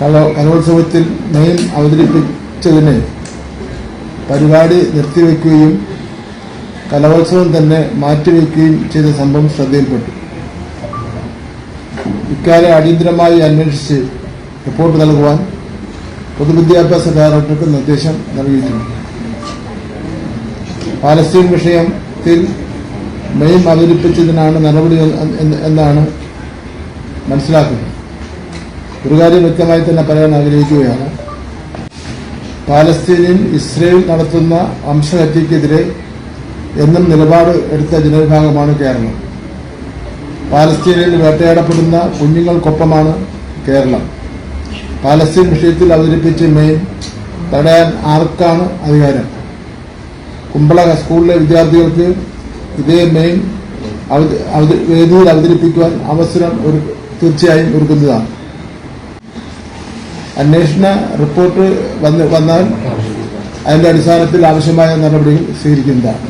കലോ കലോത്സവത്തിൽ മെയിൻ അവതരിപ്പിച്ചതിന് പരിപാടി നിർത്തിവെക്കുകയും കലോത്സവം തന്നെ മാറ്റിവെക്കുകയും ചെയ്ത സംഭവം ശ്രദ്ധയിൽപ്പെട്ടു. ഇക്കാര്യം അടിയന്തരമായി അന്വേഷിച്ച് റിപ്പോർട്ട് നൽകുവാൻ പൊതുവിദ്യാഭ്യാസ ഡയറക്ടർക്ക് നിർദ്ദേശം നൽകിയിട്ടുണ്ട്. പാലസ്തീൻ വിഷയത്തിൽ മെയിം അവതരിപ്പിച്ചതിനാണ് നടപടി എന്ന് എന്ന് എന്നാണ് മനസ്സിലാക്കുന്നത്. ഒരു കാര്യം വ്യക്തമായി തന്നെ പറയാൻ ആഗ്രഹിക്കുകയാണ്. പാലസ്തീനിൽ ഇസ്രയേൽ നടത്തുന്ന വംശഹത്യക്കെതിരെ എന്നും നിലപാട് എടുത്ത ജനവിഭാഗമാണ് കേരളം. പാലസ്തീനിൽ വേട്ടയാടപ്പെടുന്ന കുഞ്ഞുങ്ങൾക്കൊപ്പമാണ് കേരളം. പാലസ്തീൻ വിഷയത്തിൽ അവതരിപ്പിച്ച മെയിൻ തടയാൻ ആർക്കാണ് അധികാരം? കുമ്പള സ്കൂളിലെ വിദ്യാർത്ഥികൾക്ക് ഇതേ മെയിൻ വേദിയിൽ അവതരിപ്പിക്കുവാൻ അവസരം ഒരു തീർച്ചയായും ഒരുക്കുന്നതാണ്. അന്വേഷണ റിപ്പോർട്ട് വന്ന് വന്നാൽ അതിന്റെ അടിസ്ഥാനത്തിൽ ആവശ്യമായ നടപടികൾ സ്വീകരിക്കുന്നതാണ്.